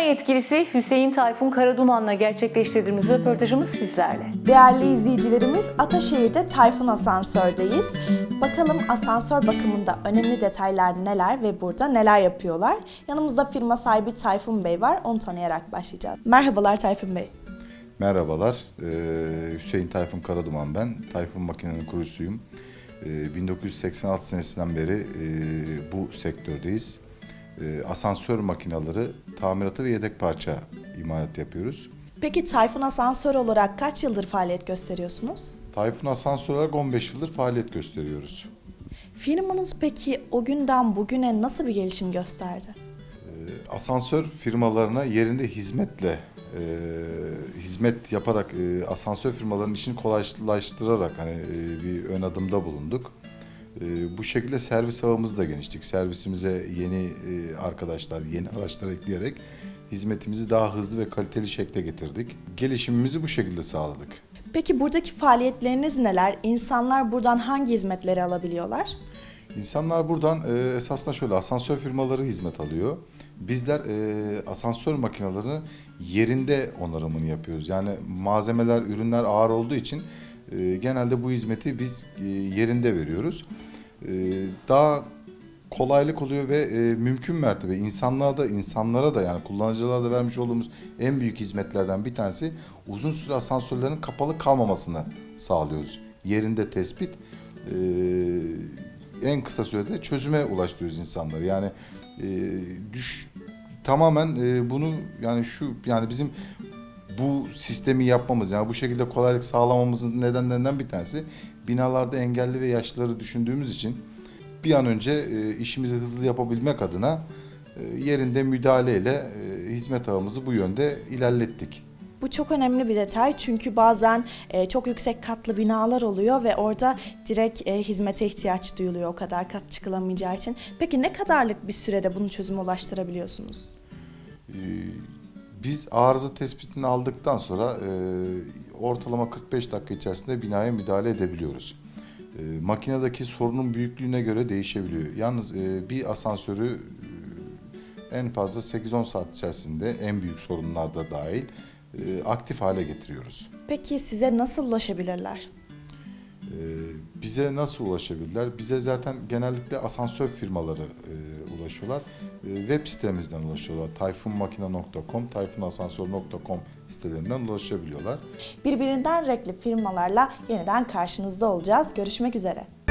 yetkilisi Hüseyin Tayfun Karaduman'la gerçekleştirdiğimiz röportajımız sizlerle. Değerli izleyicilerimiz Ataşehir'de Tayfun Asansör'deyiz. Bakalım asansör bakımında önemli detaylar neler ve burada neler yapıyorlar? Yanımızda firma sahibi Tayfun Bey var. Onu tanıyarak başlayacağız. Merhabalar Tayfun Bey. Merhabalar, ee, Hüseyin Tayfun Karaduman ben. Tayfun Makinenin kurucusuyum. Ee, 1986 senesinden beri e, bu sektördeyiz. Ee, asansör makineleri, tamiratı ve yedek parça imalat yapıyoruz. Peki Tayfun Asansör olarak kaç yıldır faaliyet gösteriyorsunuz? Tayfun Asansör olarak 15 yıldır faaliyet gösteriyoruz. Firmanız peki o günden bugüne nasıl bir gelişim gösterdi? Ee, asansör firmalarına yerinde hizmetle e, hizmet yaparak e, asansör firmalarının işini kolaylaştırarak hani e, bir ön adımda bulunduk. E, bu şekilde servis ağımızı da geniştik. Servisimize yeni e, arkadaşlar, yeni araçlar ekleyerek hizmetimizi daha hızlı ve kaliteli şekle getirdik. Gelişimimizi bu şekilde sağladık. Peki buradaki faaliyetleriniz neler? İnsanlar buradan hangi hizmetleri alabiliyorlar? İnsanlar buradan e, esasında şöyle asansör firmaları hizmet alıyor. Bizler e, asansör makinelerini yerinde onarımını yapıyoruz. Yani malzemeler, ürünler ağır olduğu için e, genelde bu hizmeti biz e, yerinde veriyoruz. E, daha kolaylık oluyor ve e, mümkün mertebe insanlığa da insanlara da yani kullanıcılara da vermiş olduğumuz en büyük hizmetlerden bir tanesi uzun süre asansörlerin kapalı kalmamasını sağlıyoruz. Yerinde tespit e, en kısa sürede çözüme ulaştırıyoruz insanları. Yani düş tamamen bunu yani şu yani bizim bu sistemi yapmamız yani bu şekilde kolaylık sağlamamızın nedenlerinden bir tanesi binalarda engelli ve yaşlıları düşündüğümüz için bir an önce e, işimizi hızlı yapabilmek adına e, yerinde müdahaleyle e, hizmet ağımızı bu yönde ilerlettik. Bu çok önemli bir detay çünkü bazen e, çok yüksek katlı binalar oluyor ve orada direkt e, hizmete ihtiyaç duyuluyor o kadar kat çıkılamayacağı için. Peki ne kadarlık bir sürede bunu çözüme ulaştırabiliyorsunuz? Ee, Biz arıza tespitini aldıktan sonra e, ortalama 45 dakika içerisinde binaya müdahale edebiliyoruz. E, makinedeki sorunun büyüklüğüne göre değişebiliyor. Yalnız e, bir asansörü e, en fazla 8-10 saat içerisinde en büyük sorunlar da dahil e, aktif hale getiriyoruz. Peki size nasıl ulaşabilirler? Ee, bize nasıl ulaşabilirler? Bize zaten genellikle asansör firmaları e, ulaşıyorlar. E, web sitemizden ulaşıyorlar. tayfunmakina.com, tayfunasansör.com sitelerinden ulaşabiliyorlar. Birbirinden renkli firmalarla yeniden karşınızda olacağız. Görüşmek üzere.